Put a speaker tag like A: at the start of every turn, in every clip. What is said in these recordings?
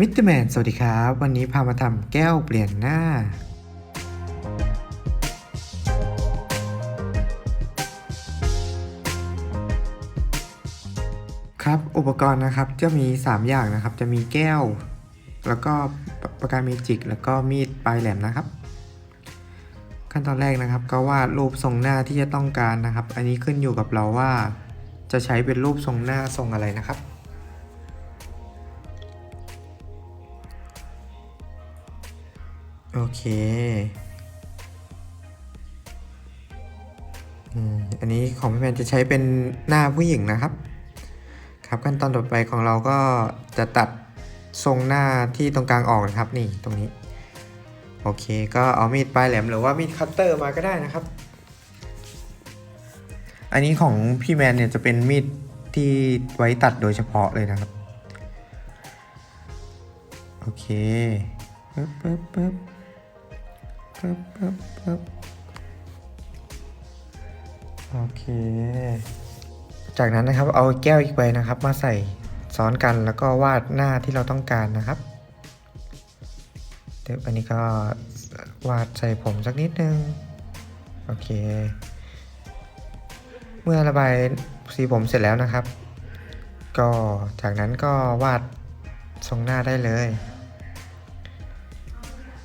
A: มิสเตอร์แมน สวัสดีครับ วันนี้พามาทำแก้วเปลี่ยนหน้า ครับ อุปกรณ์นะครับจะมี 3 อย่างนะครับ จะมีแก้ว แล้วก็ปากกาเมจิก แล้วก็มีดปลายแหลมนะครับ ขั้นตอนแรกนะครับ ก็วาดรูปทรงหน้าที่จะต้องการนะครับ อันนี้ขึ้นอยู่กับเราว่า จะใช้เป็นรูปทรงหน้าทรงอะไรนะครับ โอเคอืมอันนี้ของพี่แมนจะใช้เป็นหน้าผู้หญิงนะครับ ครับขั้นตอนต่อไปของเราก็จะตัดทรงหน้าที่ตรงกลางออกนะครับนี่ตรงนี้ โอเค ก็เอามีดปลายแหลมหรือว่ามีดคัตเตอร์มาก็ได้นะครับ อันนี้ของพี่แมนเนี่ยจะเป็นมีดที่ไว้ตัดโดยเฉพาะเลยนะครับ โอเคปึ๊บปึ๊บปึ๊บ ปึ๊บปึ๊บปึ๊บโอเค จากนั้นนะครับเอาแก้วอีกใบนะครับ มาใส่ซ้อนกันแล้วก็วาดหน้าที่เราต้องการนะครับ เดี๋ยวอันนี้ก็วาดใส่ผมสักนิดนึง โอเค เมื่อระบายสีผมเสร็จแล้วนะครับ ก็จากนั้นก็วาดทรงหน้าได้เลย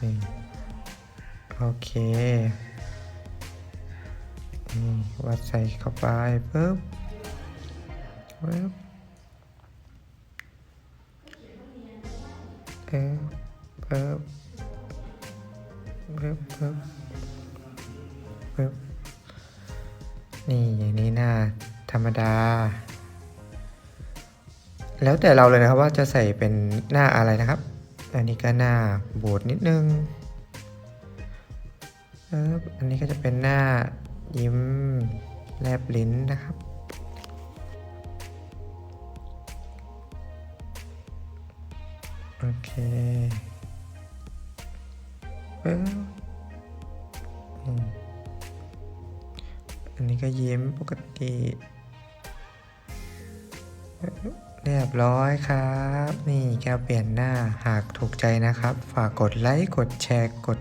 A: นี่ โอเคนี่วัดใส่เข้าไปปึ๊บปึ๊บเอ๊ะปึ๊บปึ๊บปึ๊บปึ๊บนี่อย่างนี้หน้าธรรมดา แล้วแต่เราเลยนะครับว่าจะใส่เป็นหน้าอะไรนะครับ อันนี้ก็หน้าโบดนิดนึง อันนี้ก็จะเป็นหน้ายิ้มแลบลิ้นนะครับ โอเคปึ๊บอืมอันนี้ก็ยิ้มปกติเรียบร้อยครับ นี่แกเปลี่ยนหน้าหากถูกใจนะครับ ฝากกดไลค์ กดแชร์ กด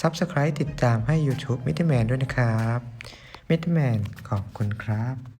A: Subscribe ติดตามให้ YouTube มิ t แมนด้วยนะครับมิ t แมนขอบคุณครับ